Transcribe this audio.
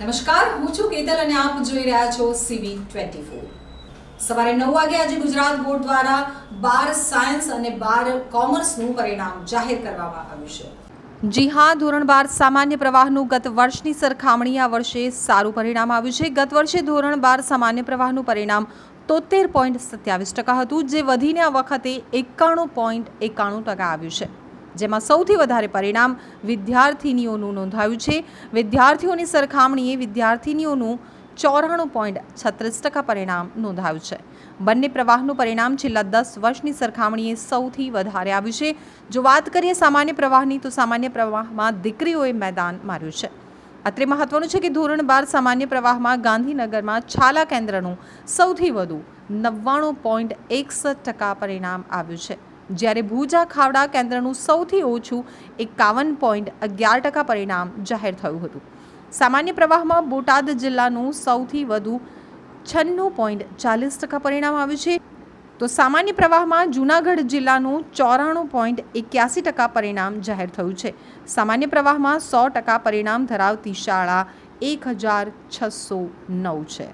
નમસ્કાર, હું છું કેતલ અને આપ જોઈ રહ્યા છો સીવી ટ્વેન્ટી સવારે નવ વાગે આજે ગુજરાત બોર્ડ દ્વારા બાર સાયન્સ અને બાર કોમર્સનું પરિણામ જાહેર કરવામાં આવ્યું છે. જી હા, ધોરણ બાર સામાન્ય પ્રવાહનું ગત વર્ષની સરખામણી આ વર્ષે સારું પરિણામ આવ્યું છે. ગત વર્ષે ધોરણ બાર સામાન્ય પ્રવાહનું પરિણામ તોતેર પોઈન્ટ સત્યાવીસ ટકા હતું, જે વધીને આ વખતે એકાણું પોઈન્ટ એકાણું ટકા આવ્યું છે. જેમાં સૌથી વધારે પરિણામ વિદ્યાર્થિનીઓનું નોંધાયું છે. વિદ્યાર્થીઓની સરખામણીએ વિદ્યાર્થિનીઓનું ચોરાણું પોઈન્ટ છત્રીસ ટકા પરિણામ નોંધાયું છે. બંને પ્રવાહનું પરિણામ છેલ્લા દસ વર્ષની સરખામણીએ સૌથી વધારે આવ્યું છે. જો વાત કરીએ સામાન્ય પ્રવાહની, તો સામાન્ય પ્રવાહમાં દીકરીઓએ મેદાન માર્યું છે. અત્રે મહત્વનું છે કે ધોરણ બાર સામાન્ય પ્રવાહમાં ગાંધીનગરમાં છાલા કેન્દ્રનું સૌથી વધુ નવ્વાણું પોઈન્ટ એકસઠ ટકા પરિણામ આવ્યું છે. જ્યારે ભૂજા ખાવડા કેન્દ્રનું સૌથી ઓછું એકાવન પોઈન્ટ અગિયાર ટકા પરિણામ જાહેર થયું હતું. સામાન્ય પ્રવાહમાં બોટાદ જિલ્લાનું સૌથી વધુ છન્નું પોઈન્ટ ચાલીસ ટકા પરિણામ આવ્યું છે. તો સામાન્ય પ્રવાહમાં જૂનાગઢ જિલ્લાનું ચોરાણું પોઈન્ટ એક્યાસી ટકા પરિણામ જાહેર થયું છે. સામાન્ય પ્રવાહમાં સો ટકા પરિણામ ધરાવતી શાળા એક હજાર છસો નવ છે.